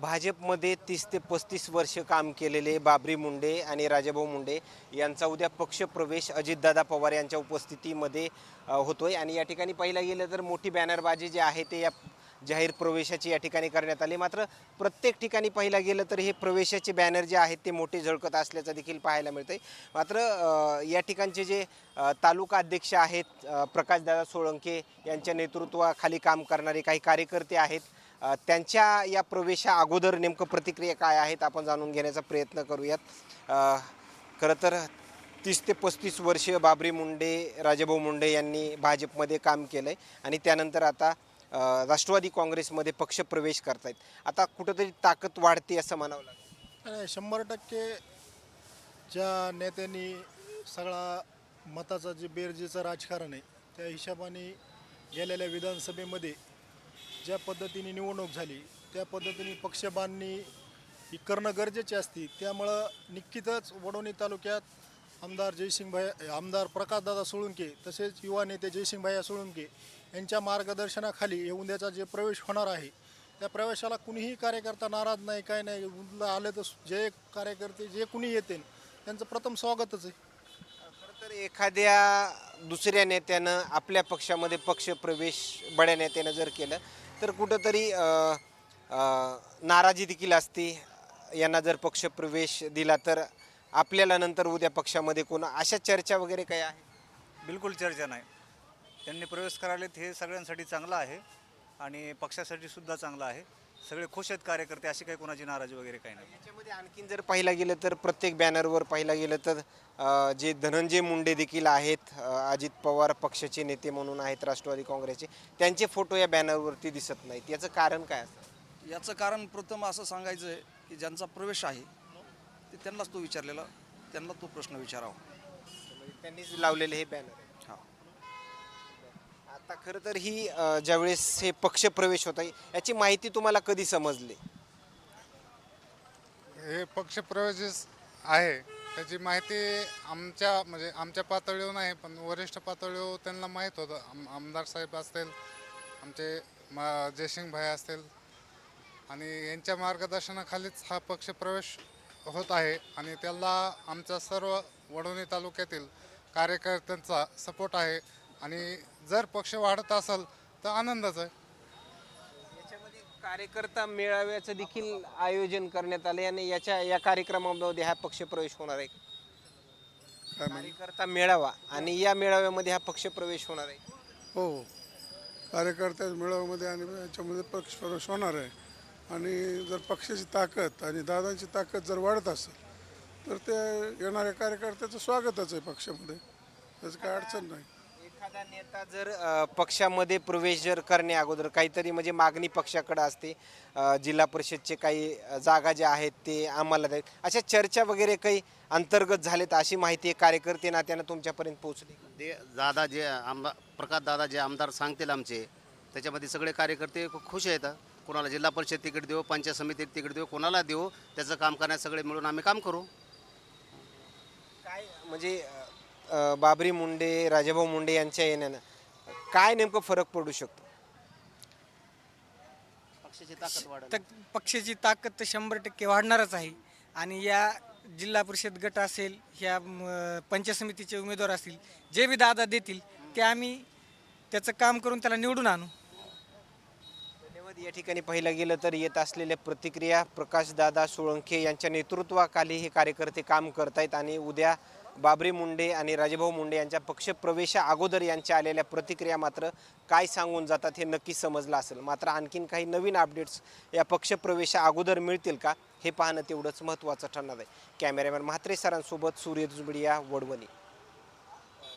भाजपमध्ये तीस ते पस्तीस वर्ष काम केलेले बाबरी मुंडे आणि राजाभाऊ मुंडे यांचा उद्या पक्षप्रवेश अजितदादा पवार यांच्या उपस्थितीमध्ये होतोय. आणि या ठिकाणी पाहिलं गेलं तर मोठी बॅनरबाजी जी आहे ते या जाहीर प्रवेशाची या ठिकाणी करण्यात आली. मात्र प्रत्येक ठिकाणी पाहिलं गेलं तर हे प्रवेशाचे बॅनर जे आहेत ते मोठे झळकत असल्याचं देखील पाहायला मिळतंय. मात्र या ठिकाणचे जे तालुका अध्यक्ष आहेत प्रकाशदादा सोळंके यांच्या नेतृत्वाखाली काम करणारे काही कार्यकर्ते आहेत त्यांच्या या प्रवेशा अगोदर नेमकं प्रतिक्रिया काय आहेत आपण जाणून घेण्याचा प्रयत्न करूयात. खरं तर तीस ते पस्तीस वर्ष बाबरी मुंडे राजाभाऊ मुंडे यांनी भाजपमध्ये काम केलं आहे आणि त्यानंतर आता राष्ट्रवादी काँग्रेसमध्ये पक्षप्रवेश करतायत. आता कुठंतरी ताकद वाढते असं म्हणावं लागेल. शंभर टक्के ज्या नेत्यांनी सगळा मताचा जे बेरजेचं राजकारण आहे त्या हिशोबाने गेलेल्या विधानसभेमध्ये ज्या पद्धतीने निवडणूक झाली त्या पद्धतीने पक्षबांधणी ही करणं गरजेची असते. त्यामुळं निश्चितच वडोणी तालुक्यात आमदार जयसिंगभाई आमदार प्रकाशदादा सोळुंके तसेच युवा नेते जयसिंगभाई सोळुंके यांच्या मार्गदर्शनाखाली हे उद्याचा जे प्रवेश होणार आहे त्या प्रवेशाला कुणीही कार्यकर्ता नाराज नाही काय नाही. उद्या आले तर जे कार्यकर्ते जे कुणी येतील त्यांचं प्रथम स्वागतच आहे. खरं तर एखाद्या दुसऱ्या नेत्यानं आपल्या पक्षामध्ये पक्षप्रवेश बड्या नेत्यानं जर केलं तर कुठंतरी नाराजी देखील असते. यांना जर पक्षप्रवेश दिला तर आपल्याला नंतर उद्या पक्षामध्ये कोण अशा चर्चा वगैरे काय आहे? बिलकुल चर्चा नाही. त्यांनी प्रवेश करायलेत हे सगळ्यांसाठी चांगलं आहे आणि पक्षासाठी सुद्धा चांगलं आहे. सगळे खुश आहेत कार्यकर्ते अशी काही कोणाची नाराजी वगैरे काही नाही. याच्यामध्ये आणखीन जर पाहिलं गेलं तर प्रत्येक बॅनरवर पाहिलं गेलं तर अ, जे धनंजय मुंडे देखील आहेत अ, अजित पवार पक्षाचे नेते म्हणून आहेत राष्ट्रवादी काँग्रेसचे त्यांचे फोटो या बॅनरवरती दिसत नाहीत. याचं कारण काय असतं? याचं कारण प्रथम असं सांगायचं आहे की ज्यांचा प्रवेश आहे ते त्यांनाच तो विचारलेला त्यांना तो प्रश्न विचारावा. म्हणजे त्यांनीच लावलेले हे बॅनर हा. आता खरं तर ही अ, ज्यावेळेस हे पक्षप्रवेश होता याची माहिती तुम्हाला कधी समजली? हे पक्षप्रवेश आहे. त्याची माहिती आमच्या म्हणजे आमच्या पातळीवर नाही पण वरिष्ठ पातळीवर त्यांना माहीत होतं. आम आमदार साहेब असतील आमचे मा जयसिंग भाई असतील आणि यांच्या मार्गदर्शनाखालीच हा पक्षप्रवेश होत आहे आणि त्याला आमच्या सर्व वडोणी तालुक्यातील कार्यकर्त्यांचा सपोर्ट आहे. आणि जर पक्ष वाढत असेल तर आनंदच आहे. याच्यामध्ये कार्यकर्ता मेळाव्याचं देखील आयोजन करण्यात आले आणि याच्या या कार्यक्रमामध्ये हा पक्षप्रवेश होणार आहे. कार्यकर्ता मेळावा आणि या मेळाव्यामध्ये हा पक्षप्रवेश होणार आहे. हो. कार्यकर्त्या मेळाव्यामध्ये आणि याच्यामध्ये पक्ष प्रवेश होणार आहे. आणि जर पक्षाची ताकद आणि दादांची ताकद जर वाढत असेल तर ते येणाऱ्या कार्यकर्त्याचं स्वागतच आहे पक्षामध्ये. त्याचं काय अडचण नाही. एखादा नेता जर अ, पक्षामध्ये प्रवेश जर करण्या अगोदर काहीतरी म्हणजे मागणी पक्षाकडे असते अ, जिल्हा परिषदचे काही अ, जागा ज्या आहेत ते आम्हाला द्यावेत अशा चर्चा वगैरे काही अंतर्गत झालेत अशी माहिती कार्यकर्ते नात्यानं तुमच्यापर्यंत पोहोचली? ते दादा जे आमदार प्रकाश दादा जे आमदार सांगतील आमचे त्याच्यामध्ये सगळे कार्यकर्ते खूप खुश आहेत. कोणाला जिल्हा परिषद तिकीट देऊ पंचायत समितीत तिकीट देऊ कोणाला देऊ त्याचं काम करण्यास सगळे मिळून आम्ही काम करू. काय म्हणजे अ, बाबरी मुंडे राजाभाऊ मुंडे यांच्या येण्यानं काय नेमकं फरक पडू शकतो? पक्षाची ताकद वाढेल तर पक्षाची ताकद तर शंभर टक्के वाढणारच आहे. आणि या जिल्हा परिषद गट असेल ह्या म, पंचायत समितीचे उमेदवार असतील जे बी दादा देतील ते आम्ही त्याचं काम करून त्याला निवडून आणू. धन्यवाद या ठिकाणी पाहिलं गेलं तर येत असलेल्या प्रतिक्रिया प्रकाशदादा सोळंखे यांच्या नेतृत्वाखाली हे कार्यकर्ते काम करतायत आणि उद्या बाबरी मुंडे आणि राजेभाऊ मुंडे यांच्या पक्षप्रवेशा अगोदर यांच्या आलेल्या प्रतिक्रिया मात्र काय सांगून जातात हे नक्की समजलं असेल. मात्र आणखीन काही नवीन अपडेट्स या पक्षप्रवेशा अगोदर मिळतील का हे पाहणं तेवढंच महत्त्वाचं ठरणार आहे. कॅमेरामॅन म्हात्रे सरांसोबत सूर्य दुजबिडिया वडवणी.